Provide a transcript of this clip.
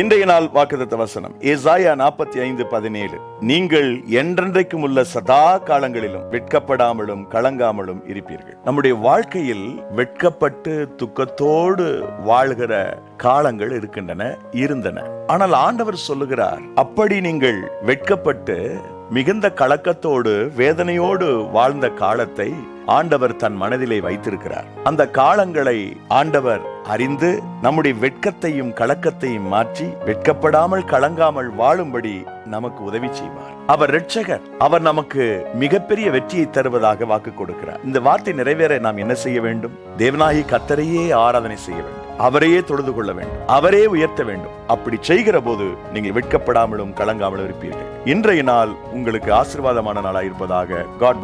இன்றைய நாள் வாக்குதத்த வசனம். ஏசாயா நாற்பத்தி ஐந்து பதினேழு. நீங்கள் என்றென்றைக்கும் உள்ள சதா காலங்களிலும் வெட்கப்படாமலும் கலங்காமலும் இருப்பீர்கள். நம்முடைய வாழ்க்கையில் வெட்கப்பட்டு துக்கத்தோடு வாழ்கிற காலங்கள் இருக்கின்றன இருந்தன. ஆனால் ஆண்டவர் சொல்லுகிறார் அப்படி நீங்கள் வெட்கப்பட்டு மிகுந்த கலக்கத்தோடு வேதனையோடு வாழ்ந்த காலத்தை ஆண்டவர் தன் மனதிலே வைத்திருக்கிறார். அந்த காலங்களை ஆண்டவர் அறிந்து நம்முடைய வெட்கத்தையும் கலக்கத்தையும் மாற்றி வெட்கப்படாமல் கலங்காமல் வாழும்படி நமக்கு உதவி செய்வார். அவர் ரட்சகர் அவர் நமக்கு மிகப்பெரிய வெற்றியை தருவதாக வாக்கு கொடுக்கிறார். இந்த வார்த்தை நிறைவேற நாம் என்ன செய்ய வேண்டும்? தேவநாயகி கத்தரையே ஆராதனை செய்ய வேண்டும். அவரையே தொழுது கொள்ள வேண்டும். அவரே உயர்த்த வேண்டும். அப்படி செய்கிற போது நீங்கள் வெட்கப்படாமலும் கலங்காமலும் இருப்பீர்கள். இன்றைய நாள் உங்களுக்கு ஆசீர்வாதமான நாளாக இருப்பதாக காட்